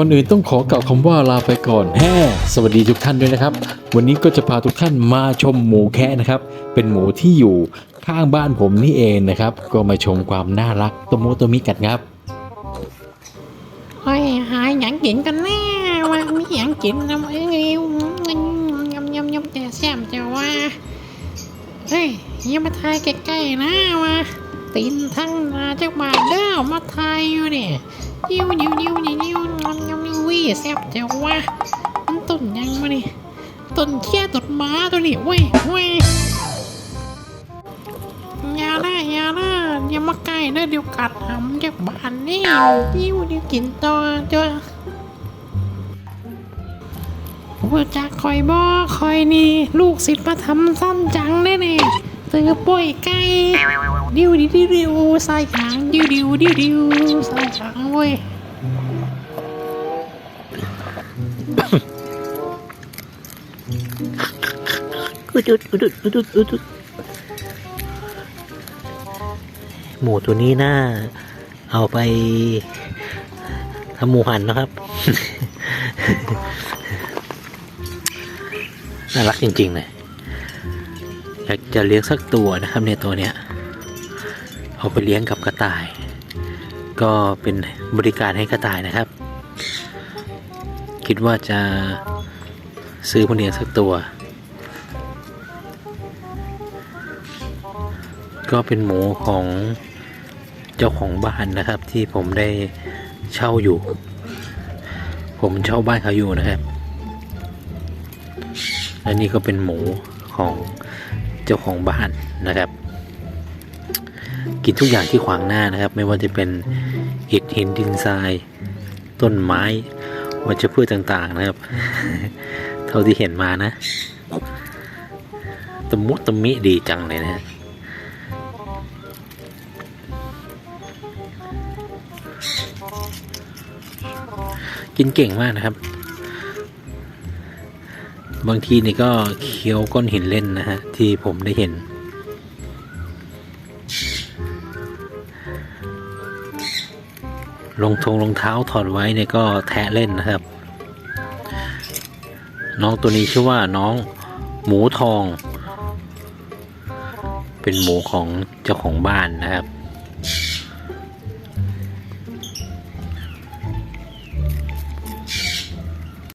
ก่อนอื่นต้องขอกล่าวคำว่าลาไปก่อนแฮ่สวัสดีทุกท่านด้วยนะครับ วันนี้ก็จะพาทุกท่านมาชมหมูแคะนะครับ เป็นหมูที่อยู่ข้างบ้านผมนี่เองนะครับ ก็มาชมความน่ารักตัวโมตัวมิกันครับโอ้ยหายหยังกินกันแน่ว่ามีหยังกินนะเอ้ยยำยำยำแต่แซ่บจะว่าเฮ้ยยังมาทายใกล้ๆนะว่าตีนทั้งนาจักบาทเด้อมาทายอยู่เนี่ยยิ้วยิ้วยิ้วยิ้ว แซ่บจะว่ามันต้นยังมานี่ต้นเขี้ยต้นม้าตัวนี้เว้ยเว้ยยาได้อย่าได้อย่ามาใกล้เด้อเดี๋ยวกัดหำจากบ้านนี่ยิ้วเดี๋ยวกินต่อจ้ะว่าจะคอยบ่อคอยนี่ลูกศิษย์มาทำสั้นจังได้เนี่ยตือป่วยไก่ดิวดิวดิวดิวใส่หางดิวดิวดิวดิวใส่หางเว้ย อุดุดอุดุดอุดุดอุดุดหมูตัวนี้น่าเอาไปทำหมูหันนะครับ น่ารักจริงๆเลยอยากจะเลี้ยงสักตัวนะครับเนี่ยตัวเนี้ย เอาไปเลี้ยงกับกระต่าย ก็เป็นบริการให้กระต่ายนะครับ คิดว่าจะซื้อมาเลี้ยงสักตัว ก็เป็นหมูของเจ้าของบ้านนะครับที่ผมได้เช่าอยู่ ผมเช่าบ้านเขาอยู่นะครับและนี่ก็เป็นหมูของเจ้าของบ้านนะครับ กินทุกอย่างที่ขวางหน้านะครับ ไม่ว่าจะเป็นอิฐหินดินทราย ต้นไม้ วัชพืชต่าง ๆ นะครับ เท่าที่เห็นมานะตะมุตะมิดีจังเลยนะฮะกินเก่งมากนะครับ บางทีนี่ก็เคี้ยวก้อนหินเล่นนะฮะ ที่ผมได้เห็น รองทงรองเท้าถอดไว้เนี่ยก็แทะเล่นนะครับ น้องตัวนี้ชื่อว่าน้องหมูทอง เป็นหมูของเจ้าของบ้านนะครับ